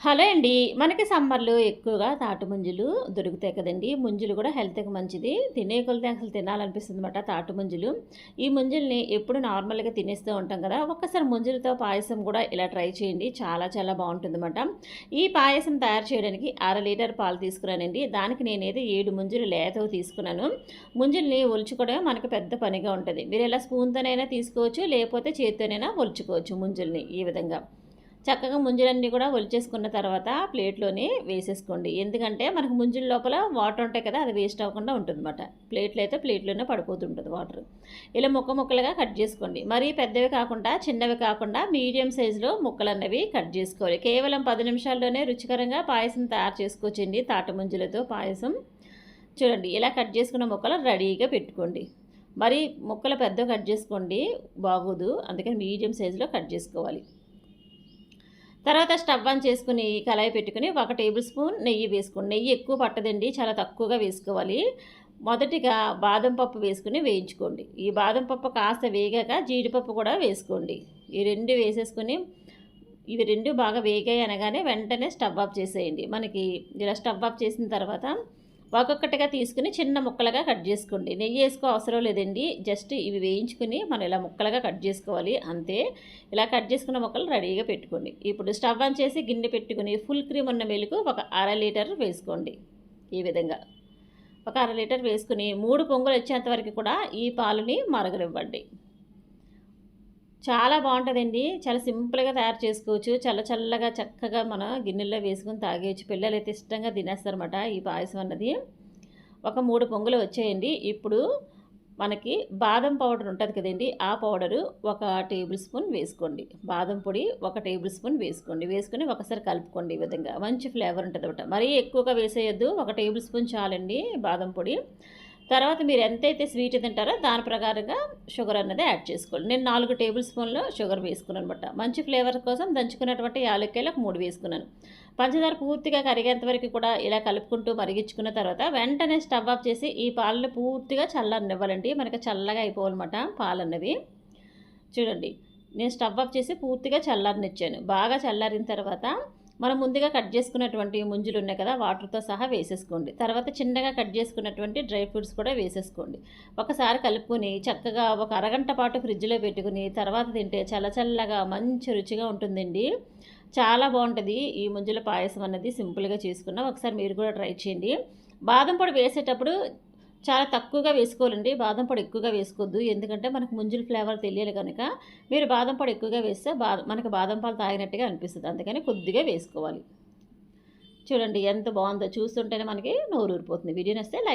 Hello అండి. మనకి సమ్మర్లో ఎక్కువగా తాటి ముంజులు దొరుకుతాయి కదండి. ముంజులు కూడా హెల్త్కి మంచిది. తినే కొలితే అసలు తినాలనిపిస్తుంది అనమాట తాటి ముంజులు ఈ ముంజుల్ని ఎప్పుడు నార్మల్గా తినేస్తూ ఉంటాం కదా ఒక్కసారి ముంజులతో పాయసం కూడా ఇలా ట్రై చేయండి. చాలా చాలా బాగుంటుంది అనమాట ఈ పాయసం తయారు చేయడానికి అర లీటర్ పాలు తీసుకున్నానండి దానికి నేనైతే ఏడు ముంజులు లేతవి తీసుకున్నాను. ముంజుల్ని ఒలుచుకోవడం మనకు పెద్ద పనిగా ఉంటుంది. మీరు ఇలా స్పూన్తోనైనా తీసుకోవచ్చు లేకపోతే చేతితోనైనా ఒలుచుకోవచ్చు ముంజుల్ని ఈ విధంగా. చక్కగా ముంజులన్నీ కూడా ఒలిచేసుకున్న తర్వాత ప్లేట్లోనే వేసేసుకోండి. ఎందుకంటే మనకు ముంజుల లోపల వాటర్ ఉంటాయి కదా అది వేస్ట్ అవ్వకుండా ఉంటుందన్నమాట. ప్లేట్లో అయితే ప్లేట్లోనే పడిపోతుంటుంది వాటర్. ఇలా ముక్క ముక్కలుగా కట్ చేసుకోండి. మరీ పెద్దవి కాకుండా చిన్నవి కాకుండా మీడియం సైజులో ముక్కలు అన్నవి కట్ చేసుకోవాలి. కేవలం పది నిమిషాల్లోనే రుచికరంగా పాయసం తయారు చేసుకోవచ్చండి తాట ముంజులతో పాయసం. చూడండి ఇలా కట్ చేసుకున్న ముక్కలు రెడీగా పెట్టుకోండి. మరి ముక్కలు పెద్ద కట్ చేసుకోండి బాగోదు. అందుకని మీడియం సైజులో కట్ చేసుకోవాలి. తర్వాత స్టవ్ ఆన్ చేసుకుని కళాయి పెట్టుకుని ఒక టేబుల్ స్పూన్ నెయ్యి వేసుకోండి. నెయ్యి ఎక్కువ పట్టదండి చాలా తక్కువగా వేసుకోవాలి. మొదటిగా బాదం పప్పు వేసుకుని వేయించుకోండి. ఈ బాదం పప్పు కాస్త వేగాక జీడిపప్పు కూడా వేసుకోండి. ఈ రెండు వేసేసుకుని ఇవి రెండు బాగా వేగాయి అనగానే వెంటనే స్టవ్ ఆఫ్ చేసేయండి. మనకి ఇలా స్టవ్ ఆఫ్ చేసిన తర్వాత ఒక్కొక్కటిగా తీసుకుని చిన్న ముక్కలుగా కట్ చేసుకోండి. నెయ్యి వేసుకో అవసరం లేదండి. జస్ట్ ఇవి వేయించుకుని మనం ఇలా ముక్కలుగా కట్ చేసుకోవాలి. అంతే. ఇలా కట్ చేసుకున్న ముక్కలు రెడీగా పెట్టుకోండి. ఇప్పుడు స్టవ్ ఆన్ చేసి గిన్నె పెట్టుకుని ఫుల్ క్రీమ్ ఉన్న మెలుకు ఒక అర లీటర్ వేసుకోండి. ఈ విధంగా. ఒక అర లీటర్ వేసుకుని మూడు పొంగులు వచ్చేంత వరకు కూడా ఈ పాలని మరగనివ్వండి. చాలా బాగుంటుందండి. చాలా సింపుల్గా తయారు చేసుకోవచ్చు. చల్ల చల్లగా చక్కగా మన గిన్నెల్లో వేసుకొని తాగేయచ్చు. పిల్లలు అయితే ఇష్టంగా తినేస్తారన్నమాట ఈ పాయసం అన్నది. ఒక మూడు పొంగులు వచ్చేయండి. ఇప్పుడు మనకి బాదం పౌడర్ ఉంటుంది కదండి ఆ పౌడరు ఒక టేబుల్ స్పూన్ వేసుకోండి. బాదం పొడి ఒక టేబుల్ స్పూన్ వేసుకోండి. వేసుకొని ఒకసారి కలుపుకోండి ఈ విధంగా. మంచి ఫ్లేవర్ ఉంటుంది అనమాట మరీ ఎక్కువగా వేసేయద్దు. ఒక టేబుల్ స్పూన్ చాలండి బాదం పొడి. తర్వాత మీరు ఎంతైతే స్వీట్ తింటారో దాని ప్రకారంగా షుగర్ అన్నది యాడ్ చేసుకోండి. నేను నాలుగు టేబుల్ స్పూన్లు షుగర్ వేసుకున్నాను అనమాట మంచి ఫ్లేవర్ కోసం దంచుకున్నటువంటి యాలక్కాయలు ఒక మూడు వేసుకున్నాను. పంచదార పూర్తిగా కరిగేంత వరకు కూడా ఇలా కలుపుకుంటూ మరిగించుకున్న తర్వాత వెంటనే స్టవ్ ఆఫ్ చేసి ఈ పాలను పూర్తిగా చల్లనివ్వాలండి. మనకి చల్లగా అయిపోవాలన్నమాట పాలు అన్నవి చూడండి. నేను స్టవ్ ఆఫ్ చేసి పూర్తిగా చల్లారనిచ్చాను బాగా చల్లారిన తర్వాత మనం ముందుగా కట్ చేసుకున్నటువంటి ముంజులు ఉన్నాయి కదా వాటర్తో సహా వేసేసుకోండి. తర్వాత చిన్నగా కట్ చేసుకున్నటువంటి డ్రై ఫ్రూట్స్ కూడా వేసేసుకోండి. ఒకసారి కలుపుకొని చక్కగా ఒక అరగంట పాటు ఫ్రిడ్జ్లో పెట్టుకుని తర్వాత తింటే చల్ల చల్లగా మంచి రుచిగా ఉంటుందండి. చాలా బాగుంటుంది ఈ ముంజుల పాయసం అన్నది సింపుల్గా చేసుకున్నాం. ఒకసారి మీరు కూడా ట్రై చేయండి. బాదం పొడి వేసేటప్పుడు చాలా తక్కువగా వేసుకోవాలండి. బాదం పొడి ఎక్కువగా వేసుకోవద్దు. ఎందుకంటే మనకు ముంజుల ఫ్లేవర్ తెలియాలి కనుక మీరు బాదం పొడి ఎక్కువగా వేస్తే బా మనకు బాదం పాలు తాగినట్టుగా అనిపిస్తుంది. అందుకని కొద్దిగా వేసుకోవాలి. చూడండి ఎంత బాగుందో. చూస్తుంటేనే మనకి నోరు ఊరిపోతుంది వీడియో వస్తే లైక్